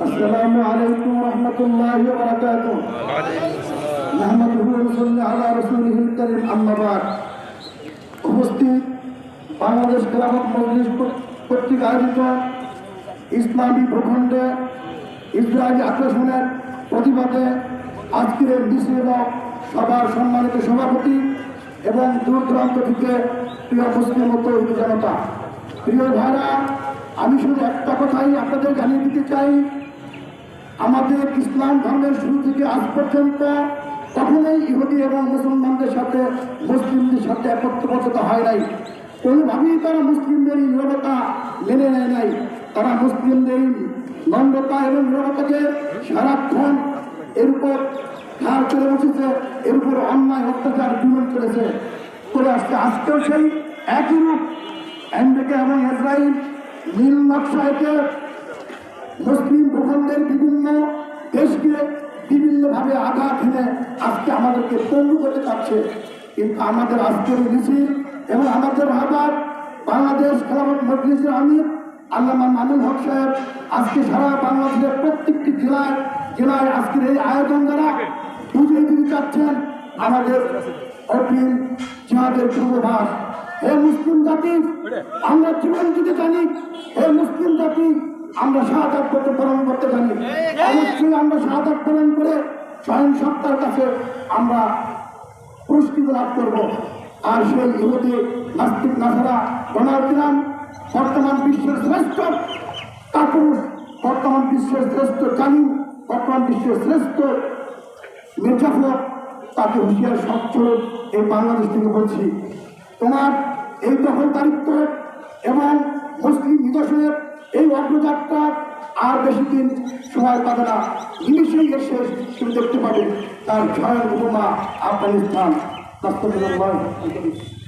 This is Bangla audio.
السلام عليكم ورحمة الله وبركاته نحمده ونصلي على رسوله الكريم أما بعد উপস্থিত বাংলাদেশ খেলাফত মজলিস কর্তৃক আয়োজিত ইসলামী ভূখণ্ডে ইসরায়েলি আগ্রাসনের প্রতিবাদে আজকের এই মিছিল সবার সম্মানিত সভাপতি এবং দূর দূরান্ত থেকে প্রিয় মুসলিম মতো জনতা প্রিয় ভাইরা আমি শুধু একটা কথাই আপনাদের জানিয়ে দিতে চাই আমাদের ইসলাম ধর্মের শুরু থেকে আজ পর্যন্ত কখনোই ইহুদি এবং মুসলমানদের সাথে, মুসলিমদের সাথে একত্রবদ্ধতা হয় নাই। কোনোভাবেই তারা মুসলিমদের নিরবতা মেনে নেয় নাই। তারা মুসলিমদের নম্রতা এবং নিরবতাকে সারাক্ষণ এর উপর ধার করে বসেছে, এর উপর অন্যায়, অত্যাচার পূরণ করেছে। করে আসছে আজকেও সেই একই রূপ আমেরিকা এবং ইসরায়েল নীল নকশাকে মুসলিম ভূখণ্ডের এনে আজকে আমাদেরকে পঙ্গু করতে চাচ্ছে কিন্তু আমাদের আজকের মিছিল এবং আমাদের ভাবার বাংলাদেশ খেলাফত মজলিসের আমির আল্লামা মামুন হক সাহেব, আজকে সারা বাংলাদেশের প্রত্যেকটি জেলায় জেলায় আজকের এই আয়োজন দ্বারা বুঝিয়ে দিতে চাচ্ছেন আমাদের অফিল জিহাদের পূর্বাভাস। হে মুসলিম জাতি, আমরা জীবন দিতে জানি। হে মুসলিম জাতি, আমরা শাহাদাত করতে পালন করতে জানি। অবশ্যই আমরা শাহাদাত পালন করে স্বয়ং সত্তার কাছে আমরা পুরস্কৃত লাভ করব। আর সেই ইহুদি নাস্তিক নাসারা ডোনাল্ড ট্রাম্প বর্তমান বিশ্বের শ্রেষ্ঠ কাপুরুষ, বর্তমান বিশ্বের শ্রেষ্ঠ জালিম বর্তমান বিশ্বের শ্রেষ্ঠ মির্জাফর তাকে হুঁশিয়ার স্বচ্ছ এই বাংলাদেশ থেকে বলছি। তোমার এই দখলদারিত্ব এবং মুসলিম নিদর্শনের এই অগ্রযাত্রা আর বেশি দিন সময় পাবে না। নিমিশেই তুমি দেখতে পাবে তার স্বয়ং উপমা আফগানিস্তান। রাষ্ট্রপতি